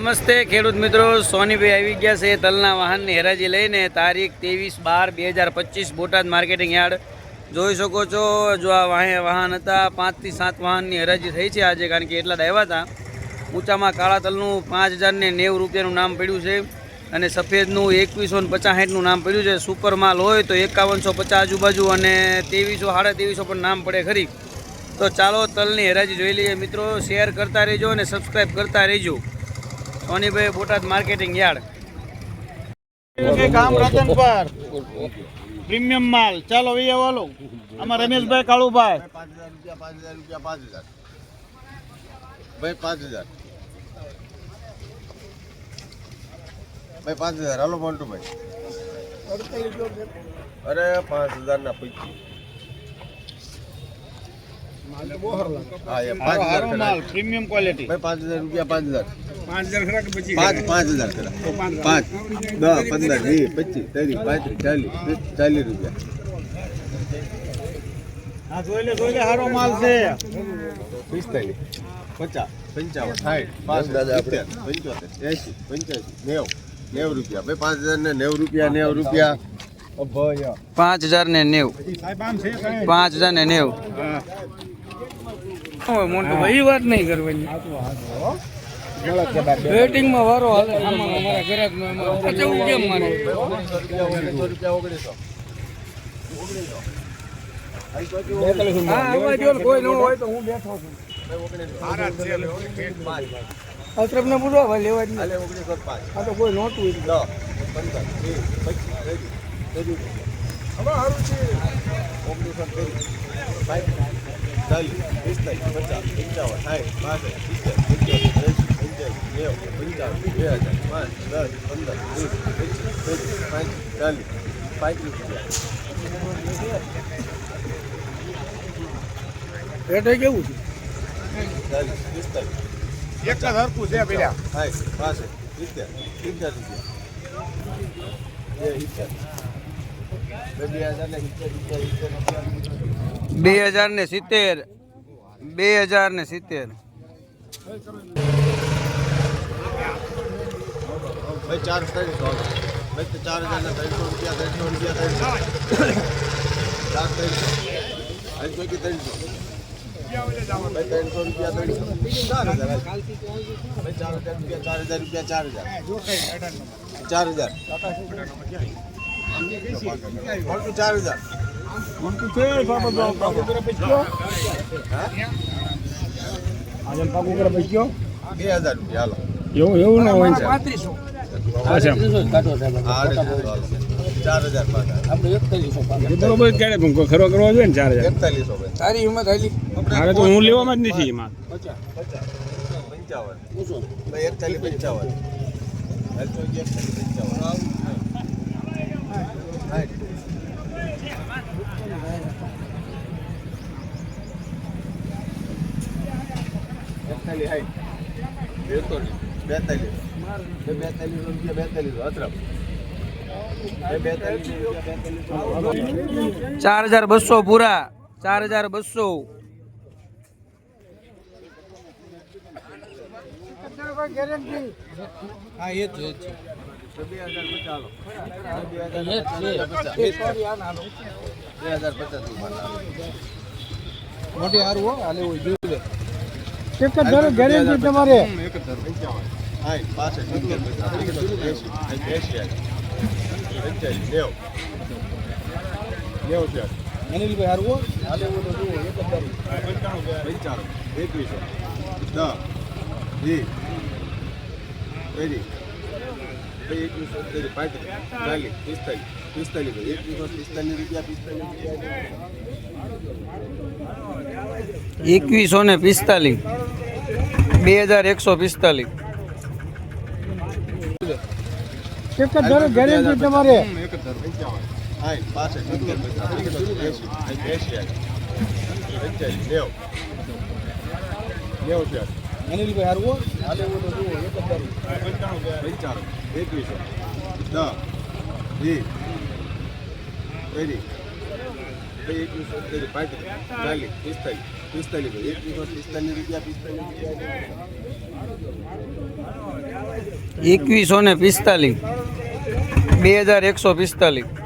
નમસ્તે ખેડૂત મિત્રો, સોનીભાઈ આવી ગયા છે તલના વાહનની હેરાજી લઈને તારીખ ત્રેવીસ બાર બે હજાર પચીસ બોટાદ માર્કેટિંગ યાર્ડ. જોઈ શકો છો, જો આ વાહે વાહન હતા, પાંચથી સાત વાહનની હરાજી થઈ છે આજે, કારણ કે એટલા આવ્યા હતા. ઊંચામાં કાળા તલનું પાંચ હજારને નેવું રૂપિયાનું નામ પડ્યું છે અને સફેદનું એકવીસો ને પચાસઠનું નામ પડ્યું છે. સુપર માલ હોય તો એકાવનસો પચાસ આજુબાજુ અને ત્રેવીસો, સાડા ત્રેવીસો પણ નામ પડે ખરી. તો ચાલો તલની હેરાજી જોઈ લઈએ મિત્રો, શેર કરતા રહેજો અને સબસ્ક્રાઈબ કરતા રહેજો. સોનીભાઈ બોટાદ માર્કેટિંગ યાર્ડ. કામ ગામ રતનપર. પ્રીમિયમ માલ. ચાલો ભાઈ વાલો. આમાં રમેશભાઈ કાળુભાઈ. પાંચ હજાર રૂપિયા પાંચ હજાર રૂપિયા પાંચ હજાર ભાઈ પાંચ હજાર. ભાઈ પાંચ હજાર. હાલો મોન્ટુ ભાઈ અરે પાંચ હજાર ના પૈકી હા એ પાંચ હજાર માલ. Premium quality. ભાઈ પાંચ હજાર રૂપિયા પાંચ હજાર. પાંચ પાંચ હજાર? પાંચ દસ પંદર વીસ પચીસ ત્રીસ પાંત્રીસ ચાલીસ ત્રીસ, ચાલીસ રૂપિયા. હા જોઈ લે જોઈ લે હારો માલ છે. પિસ્તાલીસ પચાસ પંચાવન સાઠ પાંચ પંચોતેર એંસી પંચ્યાસી નેવું નેવ રૂપિયા. ભાઈ પાંચ હજાર ને નેવું રૂપિયા નેવું રૂપિયા. પાંચ હજાર ને નેવું. સાહેબ આમ છે સાહેબ? પાંચ હજાર ને નેવું. મોટું ભાઈ વાત નહીં કરવાની. વેટિંગમાં વારો હાલે. આમાં અમારા ઘરાક પચાવું કેમ મારે? અશરફ ને પૂછો, ભાઈ, લેવા જ તો કોઈ નહોતું ઓગણીસો ચાલીસ, પિસ્તાલીસ, પચાસ, પંચાવન સાઠ બાસઠ સિત્તેર પંચોતેર એંસી પંચાવન બે હજાર પાંચ દસ પંદર વીસ પચીસ ત્રીસ પાંત્રીસ ચાલીસ પાંત્રીસ રૂપિયા કેવું છે? ચાલીસ પિસ્તાલીસ એક જ હરખું છે પેલા. સાઠ બાસઠ સિત્તેર સિત્તેર રૂપિયા બે સિત્તેર હજાર ને સિત્તેર સિત્તેર સિત્તેર. બે હજાર ને સિત્તેર બે હજાર ને સિત્તેર ભાઈ ચાર ત્રણસો ભાઈ તો ચાર હજાર ને ત્રણસો રૂપિયા ત્રણસો રૂપિયા ત્રણસો. ચાર ત્રણસો. ત્રણસો કે ત્રણસો. ભાઈ ત્રણસો રૂપિયા ત્રણસો. ચાર હજાર. ભાઈ. ચાર હજાર રૂપિયા ચાર હજાર રૂપિયા ચાર હજાર. ચાર હજાર. મોટું ચાર હજાર. બે હજાર રૂપિયા હાલો. એવું એવું ના હોય. પાંત્રીસો. બરોબર ક્યારે પણ ખરો કરવો જોઈએ ને ચાર હજાર? તારી હિંમત હાલી. હારે તો હું લેવામાં જ નથી એમાં. બેતાલીસ. બેતાલીસ રૂપિયા બેતાલીસ અતરફ. ચાર હજાર બસો પૂરા ચાર હજાર બસો. મોટી હારું હાલે હોય જોઈ લે. એક જ ગેરંટી તમારે. હાય પાસઠ એંસી પંચાસી નેવું નેવું છે અનિલભાઈ હારું હો હાલે એવું તો જુઓ તારીખ પંચાણું એકવીસો દસ વીસ ત્રીસ એકવીસો ત્રીસ પાંત્રીસ ચાલીસ પિસ્તાલીસ પિસ્તાલીસ એકવીસો પિસ્તાલીસ રૂપિયા પિસ્તાલીસ. એકવીસો ને પિસ્તાલીસ. બે હજાર એકસો પિસ્તાલીસ. એક જ ધારો ગેરંટી તમારે હાય પાસઠ સિત્તેર પચાસ એંસી એંસી પંચાસી નેવું નેવું છે અનિલભાઈ હારું હો હાલે એવું તો જુઓ એક જ તારીખ પંચાણું એકવીસો દસ વીસ ત્રીસ ભાઈ એકવીસો ત્રીસ પાંત્રીસ ચાલીસ પિસ્તાલીસ પિસ્તાલીસ ભાઈ એકવીસો પિસ્તાલીસ રૂપિયા પિસ્તાલીસ રૂપિયા એકવીસો ને પિસ્તાલીસ બે હજાર એકસો પિસ્તાલીસ.